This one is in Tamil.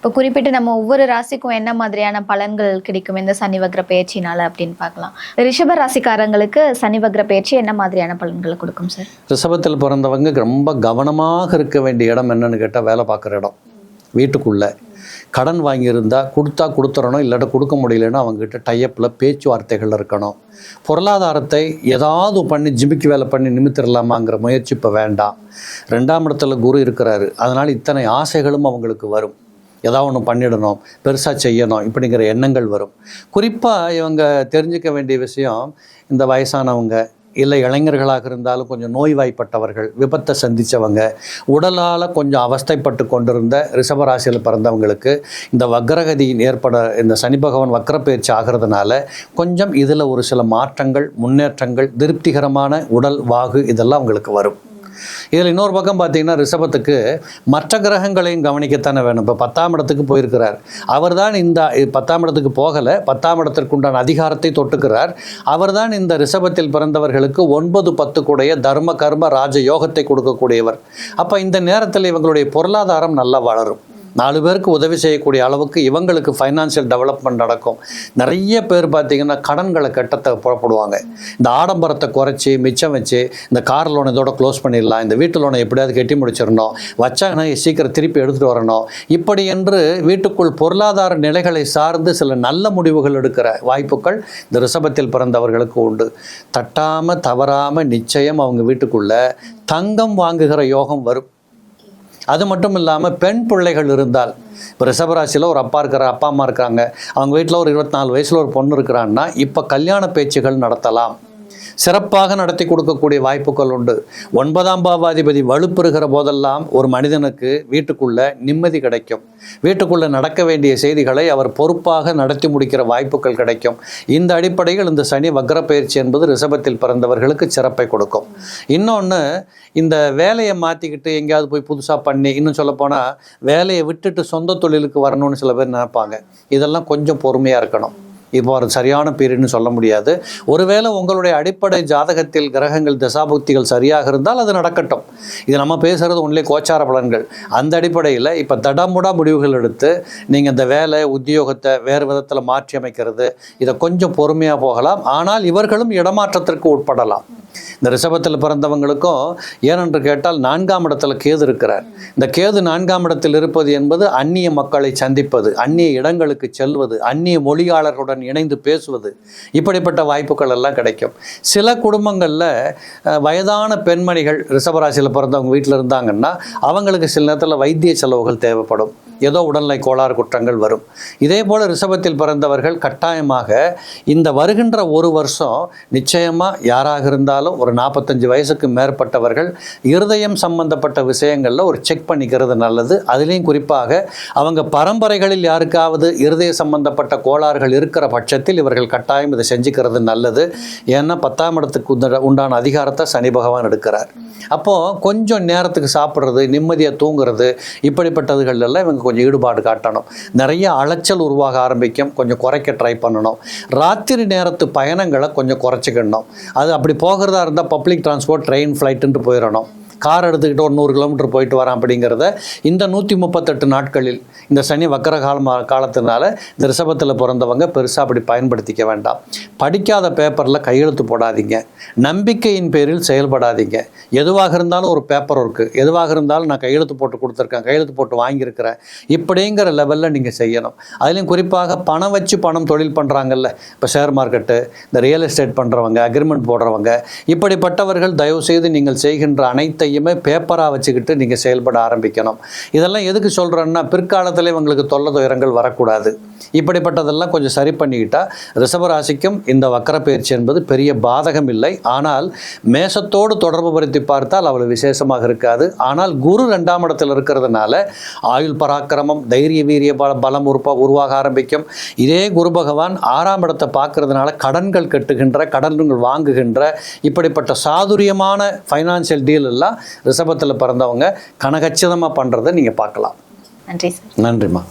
இப்போ குறிப்பிட்டு நம்ம ஒவ்வொரு ராசிக்கும் என்ன மாதிரியான பலன்கள் கிடைக்கும் இந்த சனி வக்ர பயிற்சினால அப்படின்னு பார்க்கலாம். ரிஷப ராசிக்காரங்களுக்கு சனி வக்ர பயிற்சி என்ன மாதிரியான பலன்களை கொடுக்கும் சார் ரிஷபத்தில் பிறந்தவங்க ரொம்ப கவனமாக இருக்க வேண்டிய இடம் என்னன்னு கேட்டால் வேலை பார்க்குற இடம். வீட்டுக்குள்ளே. கடன் வாங்கியிருந்தா கொடுத்தா கொடுத்துறணும் இல்லாட்ட கொடுக்க முடியலன்னா அவங்ககிட்ட டைப்பில் பேச்சுவார்த்தைகள் இருக்கணும். பொருளாதாரத்தை ஏதாவது பண்ணி ஜிமிக்கு வேலை பண்ணி நிமித்திடலாமாங்கிற முயற்சி இப்போ வேண்டாம். ரெண்டாம் இடத்துல குரு இருக்கிறாரு. அதனால் இத்தனை ஆசைகளும் அவங்களுக்கு வரும். ஏதாவது ஒன்று பண்ணிடணும் பெருசாக செய்யணும் இப்படிங்கிற எண்ணங்கள் வரும். குறிப்பாக இவங்க தெரிஞ்சுக்க வேண்டிய விஷயம் இந்த வயசானவங்க இல்லை இளைஞர்களாக இருந்தாலும் கொஞ்சம் நோய்வாய்ப்பட்டவர்கள் விபத்தை சந்தித்தவங்க உடலால் கொஞ்சம் அவஸ்தைப்பட்டு கொண்டிருந்த ரிஷபராசியில் பிறந்தவங்களுக்கு இந்த வக்ரகதியின் ஏற்பட இந்த சனி பகவான் வக்ரப்பயிற்சி ஆகிறதுனால கொஞ்சம் இதில் ஒரு சில மாற்றங்கள் முன்னேற்றங்கள் திருப்திகரமான உடல் வாகு இதெல்லாம் அவங்களுக்கு வரும். இதில் இன்னொரு பக்கம் பார்த்தீங்கன்னா ரிஷபத்துக்கு மற்ற கிரகங்களையும் கவனிக்கத்தானே வேணும். இப்போ பத்தாம் இடத்துக்கு போயிருக்கிறார். அவர்தான் இந்த பத்தாம் இடத்துக்கு போகலை. பத்தாம் இடத்திற்கு உண்டான அதிகாரத்தை தொட்டுக்கிறார். அவர்தான் இந்த ரிஷபத்தில் பிறந்தவர்களுக்கு ஒன்பது பத்து கூடைய தர்ம கர்ம ராஜ யோகத்தை கொடுக்கக்கூடியவர். அப்போ இந்த நேரத்தில் இவங்களுடைய பொருளாதாரம் நல்லா வளரும். நாலு பேருக்கு உதவி செய்யக்கூடிய அளவுக்கு இவங்களுக்கு ஃபைனான்சியல் டெவலப்மெண்ட் நடக்கும். நிறைய பேர் பார்த்தீங்கன்னா கடன்களை கட்டத்தை புறப்படுவாங்க. இந்த ஆடம்பரத்தை குறைச்சி மிச்சம் வச்சு இந்த கார் லோன் இதோட க்ளோஸ் பண்ணிடலாம். இந்த வீட்டு லோனை எப்படியாவது கட்டி முடிச்சிடணும். வச்சாங்கன்னா சீக்கிரம் திருப்பி எடுத்துகிட்டு வரணும். இப்படி என்று வீட்டுக்குள் பொருளாதார நிலைகளை சார்ந்து சில நல்ல முடிவுகள் எடுக்கிற வாய்ப்புகள் இந்த ரிஷபத்தில் பிறந்தவர்களுக்கு உண்டு. தட்டாமல் தவறாமல் நிச்சயம் அவங்க வீட்டுக்குள்ளே தங்கம் வாங்குகிற யோகம் வரும். அது மட்டும் இல்லாமல் பெண் பிள்ளைகள் இருந்தால் இப்போ ரிஷபராசியில் ஒரு அப்பா இருக்கிற அப்பா அம்மா இருக்காங்க. அவங்க வீட்டில் ஒரு இருபத்தி நாலு வயசில் ஒரு பொண்ணு இருக்கிறான்னா இப்போ கல்யாண பேச்சுகள் நடத்தலாம். சிறப்பாக நடத்தி கொடுக்கக்கூடிய வாய்ப்புகள் உண்டு. ஒன்பதாம் பாவாதிபதி வலுப்பெறுகிற போதெல்லாம் ஒரு மனிதனுக்கு வீட்டுக்குள்ள நிம்மதி கிடைக்கும். வீட்டுக்குள்ள நடக்க வேண்டிய செய்திகளை அவர் பொறுப்பாக நடத்தி முடிக்கிற வாய்ப்புகள் கிடைக்கும். இந்த அடிப்படையில் இந்த சனி வக்ர பயிற்சி என்பது ரிஷபத்தில் பிறந்தவர்களுக்கு சிறப்பை கொடுக்கும். இன்னொன்று இந்த வேலையை மாற்றிக்கிட்டு எங்கேயாவது போய் புதுசாக பண்ணி இன்னும் சொல்லப்போனால் வேலையை விட்டுட்டு சொந்த தொழிலுக்கு வரணும்னு சில பேர் நினைப்பாங்க. இதெல்லாம் கொஞ்சம் பொறுமையாக இருக்கணும். இப்போ சரியான பீரியட்னு சொல்ல முடியாது. ஒருவேளை உங்களுடைய அடிப்படை ஜாதகத்தில் கிரகங்கள் தசாபுக்திகள் சரியாக இருந்தால் அது நடக்கட்டும். இது நம்ம பேசுகிறது ஒன்லி கோச்சார பலன்கள். அந்த அடிப்படையில் இப்போ தடமுடா முடிவுகள் எடுத்து நீங்கள் இந்த வேலை உத்தியோகத்தை வேறு விதத்தில் மாற்றி அமைக்கிறது இதை கொஞ்சம் பொறுமையாக போகலாம். ஆனால் இவர்களும் இடமாற்றத்திற்கு உட்படலாம். இந்த ரிஷபத்தில் பிறந்தவங்களுக்கும் ஏனென்று கேட்டால் நான்காம் இடத்துல கேது இருக்கிறார். இந்த கேது நான்காம் இடத்தில் இருப்பது என்பது அந்நிய மக்களை சந்திப்பது அந்நிய இடங்களுக்கு செல்வது அந்நிய மொழியாளர்களுடன் இணைந்து பேசுவது. இப்படிப்பட்ட வாய்ப்புகள் எல்லாம் கிடைக்கும். சில குடும்பங்களில் வயதான பெண்மணிகள் ரிஷபராசியில் பிறந்தவங்க வீட்டில் இருந்தாங்கன்னா அவங்களுக்கு சில நேரத்தில் வைத்திய செலவுகள் தேவைப்படும். ஏதோ உடல்நிலை கோளாறு குற்றங்கள் வரும். இதே போல் ரிஷபத்தில் பிறந்தவர்கள் கட்டாயமாக இந்த வருகின்ற ஒரு வருஷம் நிச்சயமாக யாராக இருந்தாலும் ஒரு நாற்பத்தஞ்சு வயசுக்கு மேற்பட்டவர்கள் இருதயம் சம்பந்தப்பட்ட விஷயங்களில் ஒரு செக் பண்ணிக்கிறது நல்லது. அதுலேயும் குறிப்பாக அவங்க பரம்பரைகளில் யாருக்காவது இருதய சம்பந்தப்பட்ட கோளாறுகள் இருக்கிற பட்சத்தில் இவர்கள் கட்டாயம் இதை செஞ்சுக்கிறது நல்லது. ஏன்னா பத்தாம் இடத்துக்கு உண்டான அதிகாரத்தை சனி பகவான் எடுக்கிறார். அப்போது கொஞ்சம் நேரத்துக்கு சாப்பிட்றது நிம்மதியாக தூங்குறது இப்படிப்பட்டதுகள் எல்லாம் இவங்க கொஞ்சம் ஈடுபாடு காட்டணும். நிறைய அலைச்சல் உருவாக ஆரம்பிக்கும். கொஞ்சம் குறைக்க ட்ரை பண்ணணும். ராத்திரி நேரத்து பயணங்களை கொஞ்சம் குறைச்சிக்கணும். அது அப்படி போகிறதா இருந்தால் பப்ளிக் டிரான்ஸ்போர்ட் ட்ரெயின் ஃப்ளைட்டுன்ட்டு போயிடணும். கார் எடுத்துக்கிட்டு ஒரு நூறு கிலோமீட்டர் போயிட்டு வரேன் அப்படிங்கிறத இந்த நூற்றி முப்பத்தெட்டு நாட்களில் இந்த சனி வக்கர காலம் காலத்தினால இந்த ரிஷபத்தில் பிறந்தவங்க பெருசாக அப்படி பயன்படுத்திக்க வேண்டாம். படிக்காத பேப்பரில் கையெழுத்து போடாதீங்க. நம்பிக்கையின் பேரில் செயல்படாதீங்க. எதுவாக இருந்தாலும் ஒரு பேப்பர் ஒர்க்கு எதுவாக இருந்தாலும் நான் கையெழுத்து போட்டு கொடுத்துருக்கேன் கையெழுத்து போட்டு வாங்கியிருக்கிறேன். இப்படிங்கிற லெவலில் நீங்கள் செய்யணும். அதுலேயும் குறிப்பாக பணம் வச்சு பணம் தொழில் பண்ணுறாங்கல்ல இப்போ ஷேர் மார்க்கெட்டு இந்த ரியல் எஸ்டேட் பண்ணுறவங்க அக்ரிமெண்ட் போடுறவங்க இப்படிப்பட்டவர்கள் தயவு செய்து நீங்கள் செய்கின்ற அனைத்தையும் பேப்பராக வச்சுக்கிட்டு நீங்கள் செயல்பட ஆரம்பிக்கணும். இதெல்லாம் எதுக்கு சொல்கிறேன்னா பிற்காலத்தில் இவங்களுக்கு தொல்லை துயரங்கள் வரக்கூடாது. இப்படிப்பட்டதெல்லாம் கொஞ்சம் சரி பண்ணிக்கிட்டால் ரிஷபராசிக்கும் இந்த வக்கர பயிற்சி என்பது பெரிய பாதகம் இல்லை. ஆனால் மேசத்தோடு தொடர்பு படுத்தி பார்த்தால் அவ்வளோ விசேஷமாக இருக்காது. ஆனால் குரு ரெண்டாம் இடத்தில் இருக்கிறதுனால ஆயுள் பராக்கிரமம் தைரிய வீரிய பல பலம் உருப்ப உருவாக ஆரம்பிக்கும். இதே குரு பகவான் ஆறாம் இடத்தை பார்க்கறதுனால கடன்கள் கட்டுகின்ற கடன்கள் வாங்குகின்ற இப்படிப்பட்ட சாதுரியமான ஃபைனான்சியல் டீல் எல்லாம் ரிஷபத்தில் பிறந்தவங்க கனகச்சிதமாக பண்ணுறதை நீங்கள் பார்க்கலாம். நன்றி சார். நன்றிம்மா.